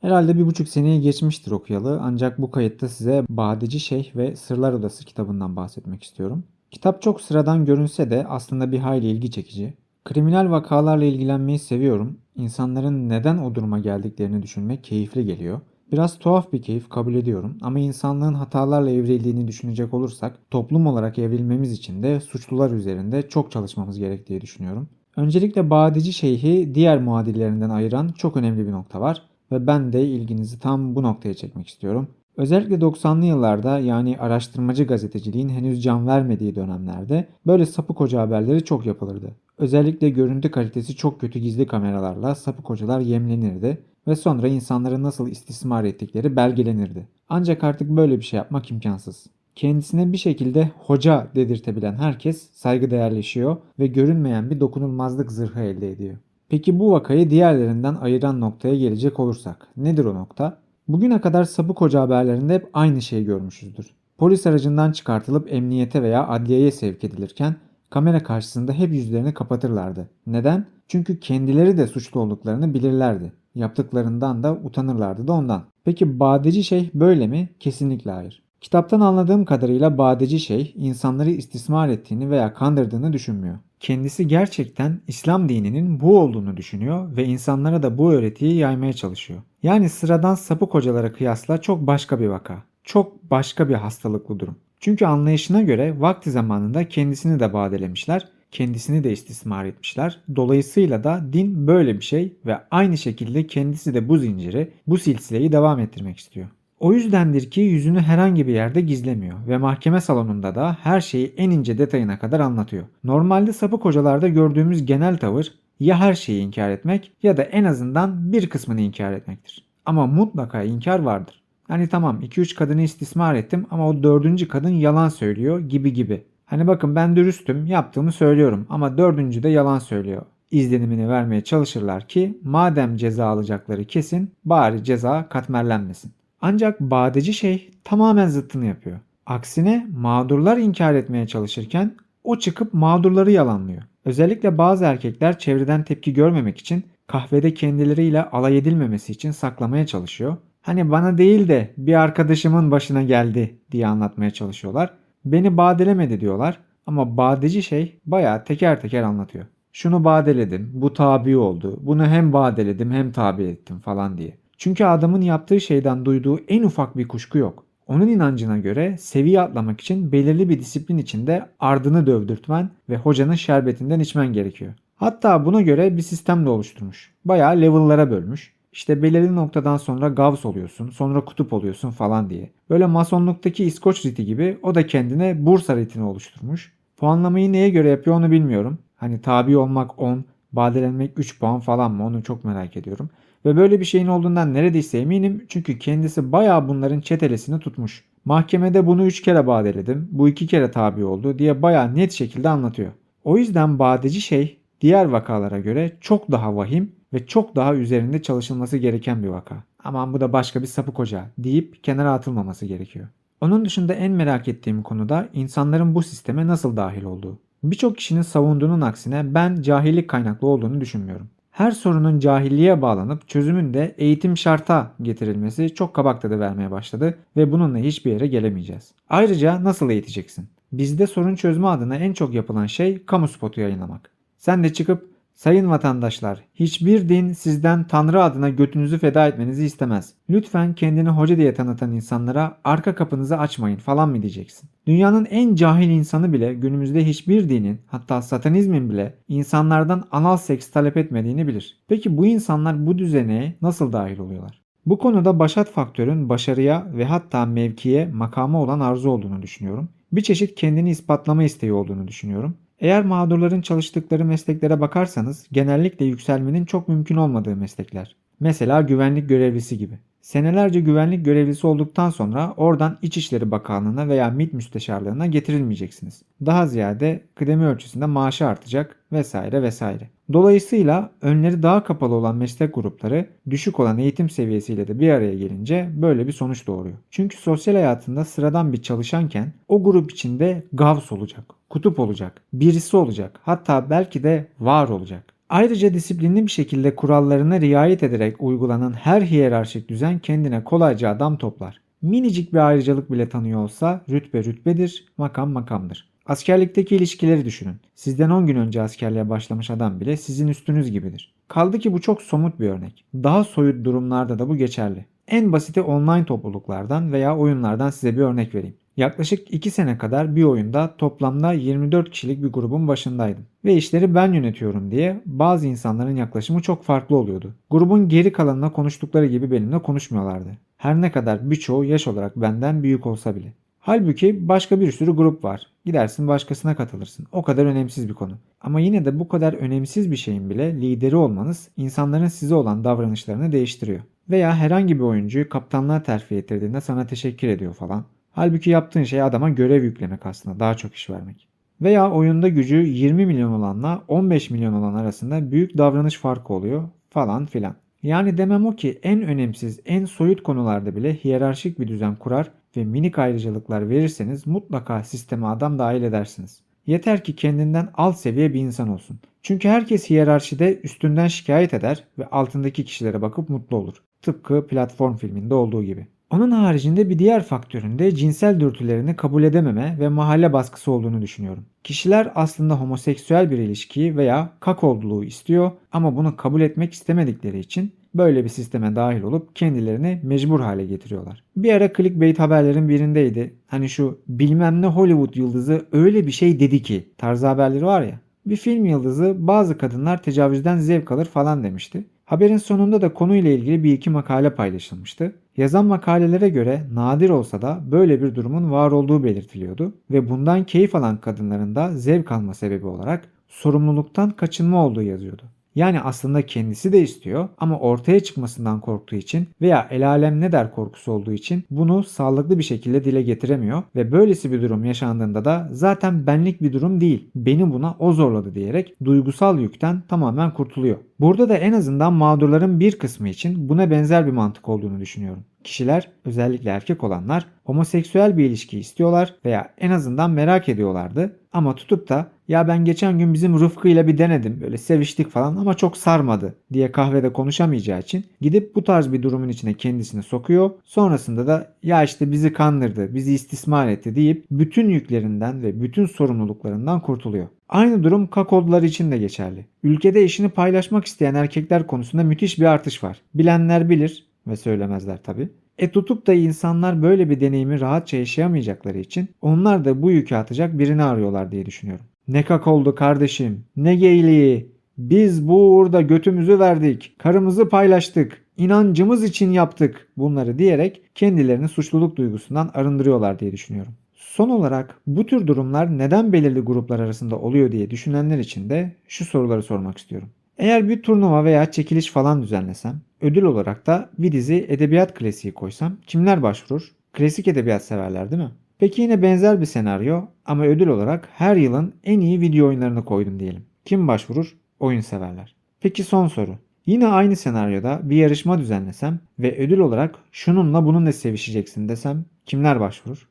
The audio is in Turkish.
Herhalde bir buçuk seneyi geçmiştir okuyalı ancak bu kayıtta size Badeci Şeyh ve Sırlar Odası kitabından bahsetmek istiyorum. Kitap çok sıradan görünse de aslında bir hayli ilgi çekici. Kriminal vakalarla ilgilenmeyi seviyorum. İnsanların neden o duruma geldiklerini düşünmek keyifli geliyor. Biraz tuhaf bir keyif kabul ediyorum ama insanlığın hatalarla evrildiğini düşünecek olursak toplum olarak evrilmemiz için de suçlular üzerinde çok çalışmamız gerektiği düşünüyorum. Öncelikle Badeci Şeyh'i diğer muadillerinden ayıran çok önemli bir nokta var ve ben de ilginizi tam bu noktaya çekmek istiyorum. Özellikle 90'lı yıllarda yani araştırmacı gazeteciliğin henüz can vermediği dönemlerde böyle sapık hoca haberleri çok yapılırdı. Özellikle görüntü kalitesi çok kötü gizli kameralarla sapık hocalar yemlenirdi ve sonra insanları nasıl istismar ettikleri belgelenirdi. Ancak artık böyle bir şey yapmak imkansız. Kendisine bir şekilde hoca dedirtebilen herkes saygıdeğerleşiyor ve görünmeyen bir dokunulmazlık zırhı elde ediyor. Peki bu vakayı diğerlerinden ayıran noktaya gelecek olursak nedir o nokta? Bugüne kadar sapık hoca haberlerinde hep aynı şeyi görmüşüzdür. Polis aracından çıkartılıp emniyete veya adliyeye sevk edilirken kamera karşısında hep yüzlerini kapatırlardı. Neden? Çünkü kendileri de suçlu olduklarını bilirlerdi. Yaptıklarından da utanırlardı da ondan. Peki badeci şeyh böyle mi? Kesinlikle hayır. Kitaptan anladığım kadarıyla badeci şeyh insanları istismar ettiğini veya kandırdığını düşünmüyor. Kendisi gerçekten İslam dininin bu olduğunu düşünüyor ve insanlara da bu öğretiyi yaymaya çalışıyor. Yani sıradan sapık hocalara kıyasla çok başka bir vaka. Çok başka bir hastalıklı durum. Çünkü anlayışına göre vakti zamanında kendisini de badelemişler, kendisini de istismar etmişler. Dolayısıyla da din böyle bir şey ve aynı şekilde kendisi de bu zinciri, bu silsileyi devam ettirmek istiyor. O yüzdendir ki yüzünü herhangi bir yerde gizlemiyor ve mahkeme salonunda da her şeyi en ince detayına kadar anlatıyor. Normalde sapık hocalarda gördüğümüz genel tavır ya her şeyi inkar etmek ya da en azından bir kısmını inkar etmektir. Ama mutlaka inkar vardır. Hani tamam 2-3 kadını istismar ettim ama o dördüncü kadın yalan söylüyor gibi gibi. Hani bakın ben dürüstüm yaptığımı söylüyorum ama dördüncü de yalan söylüyor izlenimini vermeye çalışırlar ki madem ceza alacakları kesin bari ceza katmerlenmesin. Ancak badeci şey tamamen zıttını yapıyor. Aksine mağdurlar inkar etmeye çalışırken o çıkıp mağdurları yalanlıyor. Özellikle bazı erkekler çevreden tepki görmemek için kahvede kendileriyle alay edilmemesi için saklamaya çalışıyor. Hani bana değil de bir arkadaşımın başına geldi diye anlatmaya çalışıyorlar. Beni badelemedi diyorlar ama badeci şey bayağı teker teker anlatıyor. Şunu badeledim, bu tabi oldu, bunu hem badeledim hem tabi ettim falan diye. Çünkü adamın yaptığı şeyden duyduğu en ufak bir kuşku yok. Onun inancına göre seviye atlamak için belirli bir disiplin içinde ardını dövdürtmen ve hocanın şerbetinden içmen gerekiyor. Hatta buna göre bir sistem de oluşturmuş. Bayağı level'lara bölmüş. İşte belirli noktadan sonra Gauss oluyorsun, sonra kutup oluyorsun falan diye. Böyle masonluktaki İskoç riti gibi o da kendine Bursa ritini oluşturmuş. Puanlamayı neye göre yapıyor onu bilmiyorum. Hani tabi olmak 10, badelenmek 3 puan falan mı onu çok merak ediyorum. Ve böyle bir şeyin olduğundan neredeyse eminim çünkü kendisi bayağı bunların çetelesini tutmuş. Mahkemede bunu 3 kere badeledim, bu 2 kere tabi oldu diye bayağı net şekilde anlatıyor. O yüzden badeci şey diğer vakalara göre çok daha vahim ve çok daha üzerinde çalışılması gereken bir vaka. Aman bu da başka bir sapık hoca deyip kenara atılmaması gerekiyor. Onun dışında en merak ettiğim konu da insanların bu sisteme nasıl dahil olduğu. Birçok kişinin savunduğunun aksine ben cahillik kaynaklı olduğunu düşünmüyorum. Her sorunun cahilliğe bağlanıp çözümün de eğitim şarta getirilmesi çok kabak tadı vermeye başladı ve bununla hiçbir yere gelemeyeceğiz. Ayrıca nasıl eğiteceksin? Bizde sorun çözme adına en çok yapılan şey kamu spotu yayınlamak. Sen de çıkıp Sayın vatandaşlar, hiçbir din sizden Tanrı adına götünüzü feda etmenizi istemez. Lütfen kendini hoca diye tanıtan insanlara arka kapınızı açmayın falan mı diyeceksin? Dünyanın en cahil insanı bile günümüzde hiçbir dinin hatta satanizmin bile insanlardan anal seks talep etmediğini bilir. Peki bu insanlar bu düzeneye nasıl dahil oluyorlar? Bu konuda başat faktörün başarıya ve hatta mevkiye, makama olan arzu olduğunu düşünüyorum. Bir çeşit kendini ispatlama isteği olduğunu düşünüyorum. Eğer mağdurların çalıştıkları mesleklere bakarsanız genellikle yükselmenin çok mümkün olmadığı meslekler. Mesela güvenlik görevlisi gibi. Senelerce güvenlik görevlisi olduktan sonra oradan İçişleri Bakanlığı'na veya MİT Müsteşarlığı'na getirilmeyeceksiniz. Daha ziyade kıdemi ölçüsünde maaşı artacak vesaire vesaire. Dolayısıyla önleri daha kapalı olan meslek grupları düşük olan eğitim seviyesiyle de bir araya gelince böyle bir sonuç doğuruyor. Çünkü sosyal hayatında sıradan bir çalışanken o grup içinde gavs olacak, kutup olacak, birisi olacak, hatta belki de var olacak. Ayrıca disiplinli bir şekilde kurallarına riayet ederek uygulanan her hiyerarşik düzen kendine kolayca adam toplar. Minicik bir ayrıcalık bile tanıyor olsa rütbe rütbedir, makam makamdır. Askerlikteki ilişkileri düşünün. Sizden 10 gün önce askerliğe başlamış adam bile sizin üstünüz gibidir. Kaldı ki bu çok somut bir örnek. Daha soyut durumlarda da bu geçerli. En basiti online topluluklardan veya oyunlardan size bir örnek vereyim. Yaklaşık 2 sene kadar bir oyunda toplamda 24 kişilik bir grubun başındaydım. Ve işleri ben yönetiyorum diye bazı insanların yaklaşımı çok farklı oluyordu. Grubun geri kalanına konuştukları gibi benimle konuşmuyorlardı. Her ne kadar birçoğu yaş olarak benden büyük olsa bile. Halbuki başka bir sürü grup var. Gidersin başkasına katılırsın. O kadar önemsiz bir konu. Ama yine de bu kadar önemsiz bir şeyin bile lideri olmanız insanların size olan davranışlarını değiştiriyor. Veya herhangi bir oyuncuyu kaptanlığa terfi ettirdiğinde sana teşekkür ediyor falan. Halbuki yaptığın şey adama görev yüklemek aslında daha çok iş vermek. Veya oyunda gücü 20 milyon olanla 15 milyon olan arasında büyük davranış farkı oluyor falan filan. Yani demem o ki en önemsiz, en soyut konularda bile hiyerarşik bir düzen kurar ve minik ayrıcalıklar verirseniz mutlaka sisteme adam dahil edersiniz. Yeter ki kendinden alt seviye bir insan olsun. Çünkü herkes hiyerarşide üstünden şikayet eder ve altındaki kişilere bakıp mutlu olur. Tıpkı platform filminde olduğu gibi. Onun haricinde bir diğer faktörün de cinsel dürtülerini kabul edememe ve mahalle baskısı olduğunu düşünüyorum. Kişiler aslında homoseksüel bir ilişkiyi veya kakolduluğu istiyor ama bunu kabul etmek istemedikleri için böyle bir sisteme dahil olup kendilerini mecbur hale getiriyorlar. Bir ara clickbait haberlerin birindeydi. Hani şu bilmem ne Hollywood yıldızı öyle bir şey dedi ki tarzı haberleri var ya. Bir film yıldızı bazı kadınlar tecavüzden zevk alır falan demişti. Haberin sonunda da konuyla ilgili bir iki makale paylaşılmıştı. Yazan makalelere göre nadir olsa da böyle bir durumun var olduğu belirtiliyordu ve bundan keyif alan kadınların da zevk alma sebebi olarak sorumluluktan kaçınma olduğu yazıyordu. Yani aslında kendisi de istiyor ama ortaya çıkmasından korktuğu için veya el alem ne der korkusu olduğu için bunu sağlıklı bir şekilde dile getiremiyor ve böylesi bir durum yaşandığında da zaten benlik bir durum değil, beni buna o zorladı diyerek duygusal yükten tamamen kurtuluyor. Burada da en azından mağdurların bir kısmı için buna benzer bir mantık olduğunu düşünüyorum. Kişiler, özellikle erkek olanlar homoseksüel bir ilişki istiyorlar veya en azından merak ediyorlardı. Ama tutup da ya ben geçen gün bizim Rıfkı ile bir denedim böyle seviştik falan ama çok sarmadı diye kahvede konuşamayacağı için gidip bu tarz bir durumun içine kendisini sokuyor. Sonrasında da ya işte bizi kandırdı, bizi istismar etti deyip bütün yüklerinden ve bütün sorumluluklarından kurtuluyor. Aynı durum kakodlar için de geçerli. Ülkede eşini paylaşmak isteyen erkekler konusunda müthiş bir artış var. Bilenler bilir ve söylemezler tabi. E tutup da insanlar böyle bir deneyimi rahatça yaşayamayacakları için onlar da bu yükü atacak birini arıyorlar diye düşünüyorum. Ne kak oldu kardeşim, ne geyliği. Biz bu uğurda götümüzü verdik, karımızı paylaştık, inancımız için yaptık bunları diyerek kendilerini suçluluk duygusundan arındırıyorlar diye düşünüyorum. Son olarak bu tür durumlar neden belirli gruplar arasında oluyor diye düşünenler için de şu soruları sormak istiyorum. Eğer bir turnuva veya çekiliş falan düzenlesem, ödül olarak da bir dizi edebiyat klasiği koysam kimler başvurur? Klasik edebiyat severler değil mi? Peki yine benzer bir senaryo ama ödül olarak her yılın en iyi video oyunlarını koydum diyelim. Kim başvurur? Oyun severler. Peki son soru. Yine aynı senaryoda bir yarışma düzenlesem ve ödül olarak şununla bununla sevişeceksin desem kimler başvurur?